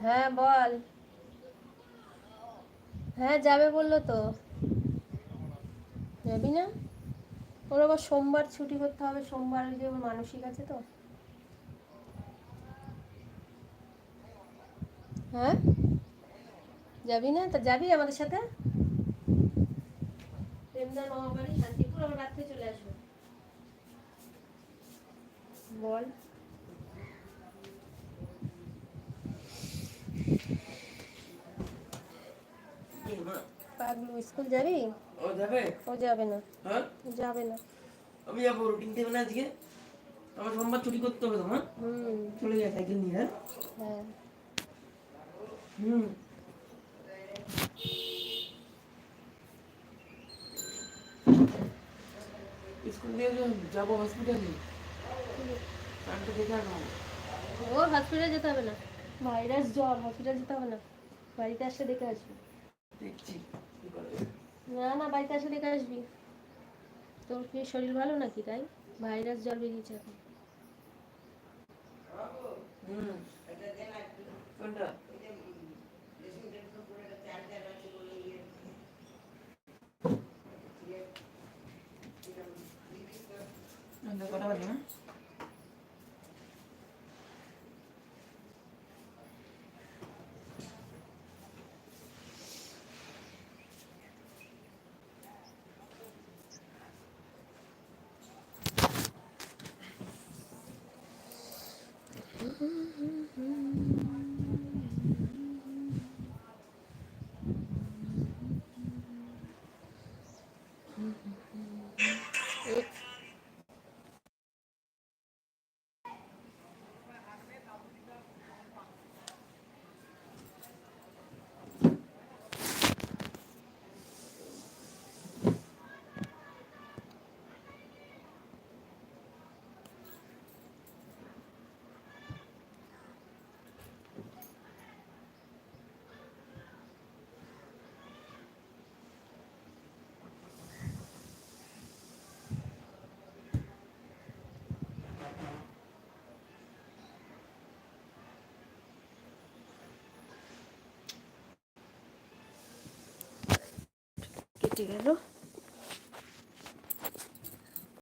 হ্যাঁ বল। হ্যাঁ যাবে বলল তো। যাবি না? ওর আবার সোমবার ছুটি করতে হবে সোমবার ওই যে ওর মানসিক আছে তো। হ্যাঁ? যাবি না? তা যাবি আমাদের সাথে? শান্তিপুর আবার রাত্রে চলে আসব। বল। পাগলু স্কুল যাবি? ও যাবে? ও যাবে না। হ্যাঁ? যাবে না। আমি যাব রুটিন দেবে না আজকে। আমার সোমবার ছুটি করতে হবে তোমার। হুম। চলে যায় সাইকেল নিয়ে হ্যাঁ? হ্যাঁ। হুম। স্কুল দিয়ে যাব হসপিটালে কানটা দেখে আনো ও হসপিটাল যেতে হবে না। ভাইরাস জ্বর হসপিটাল যেতে হবে না। বাড়িতে আসলে দেখে আসবি। দেখছি। না না, বাড়িতে আসলে দেখে আসবি। তোর কি শরীর ভালো নাকি তাই? ভাইরাস জ্বর বেরিয়েছে এখন। হুম কোনটা কোনটা Mm-hmm. llegarlo.